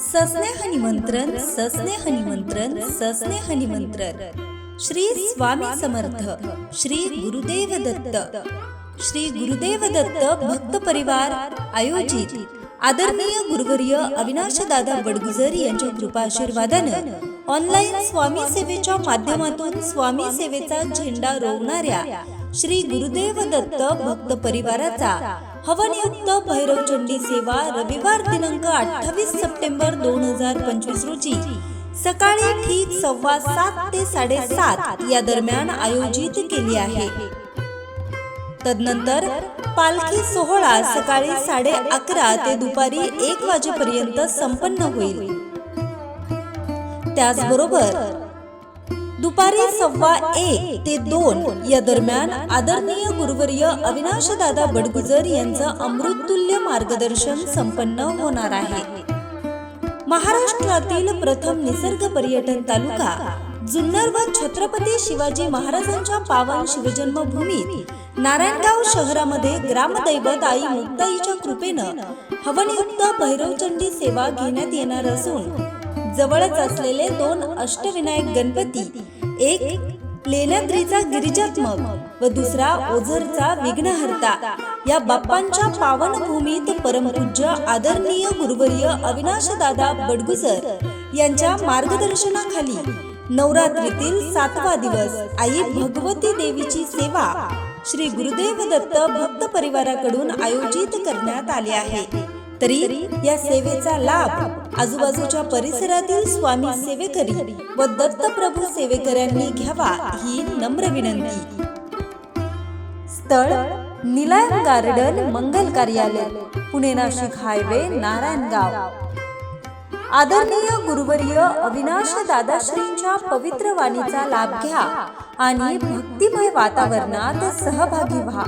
सस्नेह निमंत्रण सस्नेह निमंत्रण सस्नेह निमंत्रण. श्री स्वामी समर्थ श्री गुरुदेव दत्त. श्री गुरुदेव दत्त भक्त परिवार आयोजित आदरणीय गुरुवर्य अविनाश दादा बडगुजर यांच्या कृपा आशीर्वादानं ऑनलाईन स्वामी सेवेच्या माध्यमातून स्वामी सेवेचा झेंडा रोवणाऱ्या श्री गुरुदेव दत्त भक्त परिवाराचा हवनयुक्त भैरवचंडी सेवा रविवार दिनांक अठ्ठावीस सप्टेंबर दोन हजार पंचवीस रोजी. सकाळी ठीक सव्वा सात ते साडेसात या दरम्यान आयोजित केली आहे. तदनंतर पालखी सोहळा सकाळी साडे अकरा ते दुपारी एक वाजेपर्यंत संपन्न होईल. त्याचबरोबर दुपारी सव्वा एक ते दोन या दरम्यान आदरणीय गुरुवर्य अविनाश दादा बडगुजर यांचं अमृततुल्य मार्गदर्शन संपन्न होणार आहे. महाराष्ट्रातील प्रथम निसर्ग पर्यटन तालुका जुन्नर व छत्रपती शिवाजी महाराजांच्या पावन शिवजन्मभूमीत नारायणगाव शहरामध्ये ग्रामदैवत आई मुक्ताईच्या कृपेनं हवनयुक्त भैरवचंडी सेवा घेण्यात येणार असून जवळच असलेले दोन अष्टविनायक गणपती एक लेण्याद्रीचा गिरिजात्मक व दुसरा ओझरचा विघ्नहर्ता. या बाप्पांच्या पावन भूमीत परमपूज्य आदरणीय गुरुवर्य अविनाशदादा बडगुसर यांच्या मार्गदर्शनाखाली नवरात्रीतील सातवा दिवस आई भगवती देवीची सेवा श्री गुरुदेव दत्त भक्त परिवाराकडून आयोजित करण्यात आले आहे. तरी या सेवेचा लाभ आजूबाजूच्या परिसरातील स्वामी सेवेकरी व दत्तप्रभू सेवेकऱ्यांनी घ्यावा ही नम्र विनंती. स्थळ निलायम गार्डन मंगल कार्यालय पुणे नाशिक हायवे नारायणगाव. आदरणीय गुरुवर्य अविनाश दादाश्रींच्या पवित्र वाणीचा लाभ घ्या आणि भक्तिमय वातावरणात सहभागी व्हा.